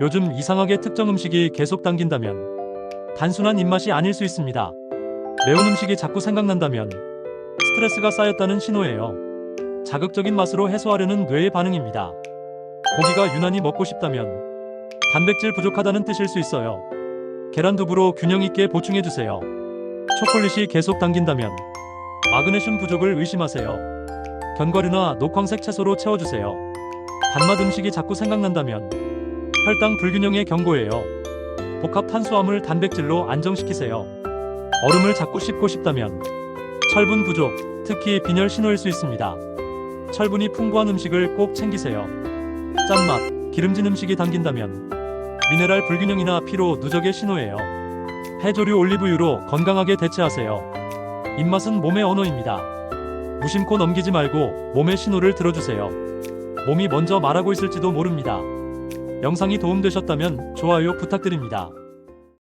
요즘 이상하게 특정 음식이 계속 당긴다면 단순한 입맛이 아닐 수 있습니다. 매운 음식이 자꾸 생각난다면 스트레스가 쌓였다는 신호예요. 자극적인 맛으로 해소하려는 뇌의 반응입니다. 고기가 유난히 먹고 싶다면 단백질 부족하다는 뜻일 수 있어요. 계란 두부로 균형 있게 보충해 주세요. 초콜릿이 계속 당긴다면 마그네슘 부족을 의심하세요. 견과류나 녹황색 채소로 채워주세요. 단맛 음식이 자꾸 생각난다면 혈당 불균형의 경고예요. 복합 탄수화물 단백질로 안정시키세요. 얼음을 자꾸 씹고 싶다면 철분 부족, 특히 빈혈 신호일 수 있습니다. 철분이 풍부한 음식을 꼭 챙기세요. 짠맛, 기름진 음식이 당긴다면 미네랄 불균형이나 피로 누적의 신호예요. 해조류 올리브유로 건강하게 대체하세요. 입맛은 몸의 언어입니다. 무심코 넘기지 말고 몸의 신호를 들어주세요. 몸이 먼저 말하고 있을지도 모릅니다. 영상이 도움되셨다면 좋아요 부탁드립니다.